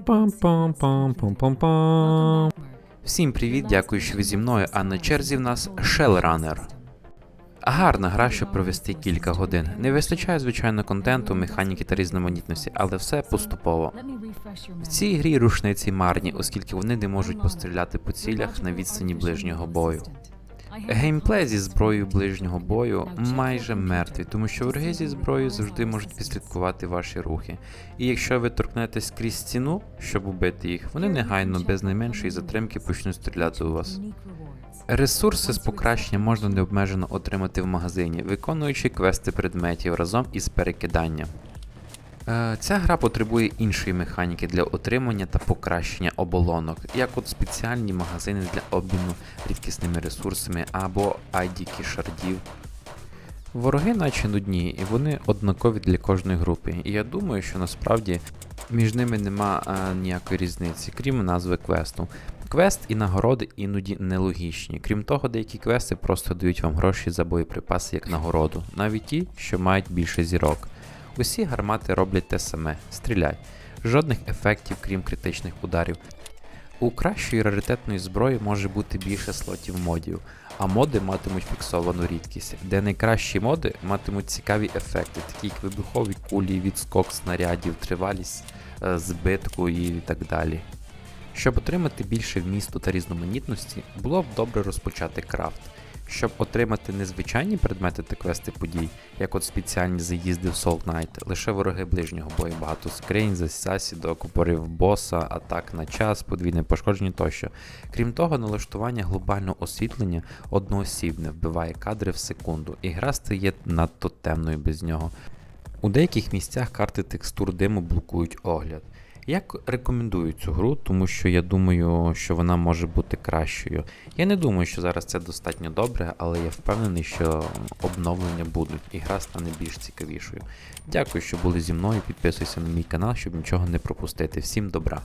Пам-пам-пам-пам-пам-пам. Всім привіт, дякую, що ви зі мною, а на черзі в нас Shellrunner. Гарна гра, щоб провести кілька годин. Не вистачає, звичайно, контенту, механіки та різноманітності, але все поступово. В цій грі рушниці марні, оскільки вони не можуть постріляти по цілях на відстані ближнього бою. Геймплей зі зброєю ближнього бою майже мертвий, тому що вороги зі зброєю завжди можуть відслідкувати ваші рухи. І якщо ви торкнетесь крізь стіну, щоб убити їх, вони негайно без найменшої затримки почнуть стріляти у вас. Ресурси з покращення можна необмежено отримати в магазині, виконуючи квести предметів разом із перекиданням. Е, Ця гра потребує іншої механіки для отримання та покращення оболонок, як от спеціальні магазини для обміну рідкісними ресурсами або айдіки шардів. Вороги наче нудні, і вони однакові для кожної групи. І я думаю, що насправді між ними нема е, ніякої різниці, крім назви квесту. Квест і нагороди іноді нелогічні. Крім того, деякі квести просто дають вам гроші за боєприпаси як нагороду, навіть ті, що мають більше зірок. Усі гармати роблять те саме стріляй. Жодних ефектів, крім критичних ударів. У кращої раритетної зброї може бути більше слотів модів, а моди матимуть фіксовану рідкість, де найкращі моди матимуть цікаві ефекти, такі як вибухові кулі, відскок снарядів, тривалість е, збитку і так далі. Щоб отримати більше вмісту та різноманітності, було б добре розпочати крафт. Щоб отримати незвичайні предмети та квести подій, як от спеціальні заїзди в Soul Knight, лише вороги ближнього бою, багато скринь, засідок, упорів боса, атак на час, подвійне пошкодження тощо. Крім того, налаштування глобального освітлення одноосібне вбиває кадри в секунду, і гра стає надто темною без нього. У деяких місцях карти текстур диму блокують огляд. Я рекомендую цю гру, тому що я думаю, що вона може бути кращою. Я не думаю, що зараз це достатньо добре, але я впевнений, що обновлення будуть і гра стане більш цікавішою. Дякую, що були зі мною. Підписуйся на мій канал, щоб нічого не пропустити. Всім добра!